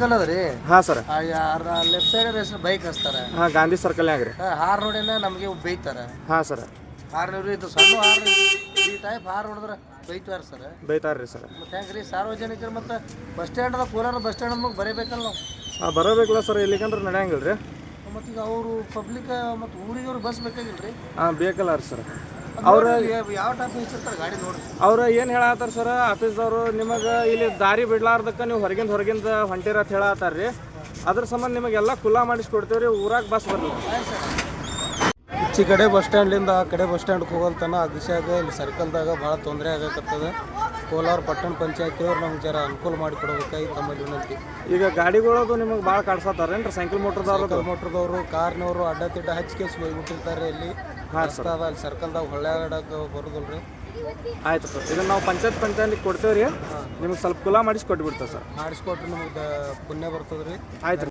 Circle ಅದ ರೀ ಹಾಂ ಸರ್ ಲೆಫ್ಟ್ ಸೈಡ್ ಹೆಸರು ಬೈಕ್ ಹಚ್ತಾರೆ. ಹಾ ಗಾಂಧಿ ಸರ್ಕಲ್ ಆಗ್ರಿ ಹಾರ್ ನೋಡಿನ ನಮಗೆ ಬೈತಾರೆ. ಹಾ ಸರ್. ಹಾರ್ ನೋಡ್ರಿ ಇದು ಸಣ್ಣ ಹಾರ್ ಈ ಟೈಪ್ ಹಾರ್ ನೋಡಿದ್ರೆ ಬೈತಾರ ಸರ್. ಬೈತಾರ್ರಿ ಸರ್. ಮತ್ತೆ ಹೆಂಗ್ರಿ ಸಾರ್ವಜನಿಕರು ಮತ್ತೆ ಬಸ್ ಸ್ಟ್ಯಾಂಡ್ ಅದ ಕೋಲಾರ ಬಸ್ ಸ್ಟ್ಯಾಂಡ್ ನಮಗೆ ಬರೀಬೇಕಲ್ಲ ನಾವು. ಹಾಂ ಬರಬೇಕಲ್ಲ ಸರ್ ಇಲ್ಲಿಗಂದ್ರೆ ನಡೆಯಂಗಿಲ್ಲ ರೀ ಮತ್ತೆ ಈಗ ಅವರು ಪಬ್ಲಿಕ್ ಮತ್ತು ಊರಿಗೆ ಅವ್ರು ಬಸ್ ಬೇಕಾಗಿಲ್ಲ ರೀ ಹಾಂ ಬೇಕಲ್ಲ ರೀ ಸರ್. ಅವ್ರು ಯಾವ ಟೈಪ್ ಗಾಡಿ ಅವ್ರು ಏನು ಹೇಳತ್ತಾರ ಸರ್ ಆಫೀಸ್ದವರು ನಿಮಗೆ ಇಲ್ಲಿ ದಾರಿ ಬಿಡ್ಲಾರ್ದಕ್ಕ ನೀವು ಹೊರಗಿಂದ ಹೊರಗಿಂದ ಹೊಂಟಿರ ಅಂತ ಹೇಳತ್ತಾರ ರೀ. ಅದ್ರ ಸಂಬಂಧ ನಿಮಗೆಲ್ಲ ಖುಲ್ಲಾ ಮಾಡಿಸ್ಕೊಡ್ತೀವಿ ರೀ ಊರಾಗ ಬಸ್ ಬರ್ಲಿ. ಈ ಕಡೆ ಬಸ್ ಸ್ಟ್ಯಾಂಡ್ಲಿಂದ ಆ ಕಡೆ ಬಸ್ ಸ್ಟ್ಯಾಂಡ್ಗೆ ಹೋಗಲ್ತನ ಅದಿಶಾಗ ಇಲ್ಲಿ ಸರ್ಕಲ್ದಾಗ ಭಾಳ ತೊಂದರೆ ಆಗಕತ್ತದ. ಕೋಲಾರ ಪಟ್ಟಣ ಪಂಚಾಯತಿಯವ್ರು ನಮ್ಗೆ ಜರ ಅನುಕೂಲ ಮಾಡಿಕೊಡ್ಬೇಕಾಗಿ ತಮ್ಮಲ್ಲಿ ವಿನಂತಿ. ಈಗ ಗಾಡಿಗಳದು ನಿಮಗೆ ಭಾಳ ಕಾಡ್ಸತ್ತಾರೇನ್ರಿ? ಸೈಕಲ್ ಮೋಟ್ರದವ್ರದ್ದು? ಸೈಕಲ್ ಮೋಟ್ರದವರು ಕಾರ್ನವರು ಅಡ್ಡ ತಿಡ್ಡ ಹಚ್ಚಿಕೆ ಹೋಗ್ಬಿಟ್ಟಿರ್ತಾರೆ ಇಲ್ಲಿ. ರಸ್ತೆ ಅದ ಅಲ್ಲಿ ಸರ್ಕಲ್ದಾಗ ಹೊಳ್ಯಾಡಕ್ಕೆ ರೀ ಆಯ್ತು ಸರ್. ಇದನ್ನ ನಾವು ಪಂಚಾಯತ್ ಪಂಚಾಯತಿಗೆ ಕೊಡ್ತೇವೆ ರೀ ನಿಮಗೆ ಸ್ವಲ್ಪ ಕುಲ ಮಾಡಿಸಿ ಕೊಟ್ಬಿಡ್ತೇವೆ ಸರ್. ಮಾಡಿಸ್ಕೊಟ್ರೆ ನಮಗೆ ಪುಣ್ಯ ಬರ್ತದ್ರಿ. ಆಯ್ತು ರೀ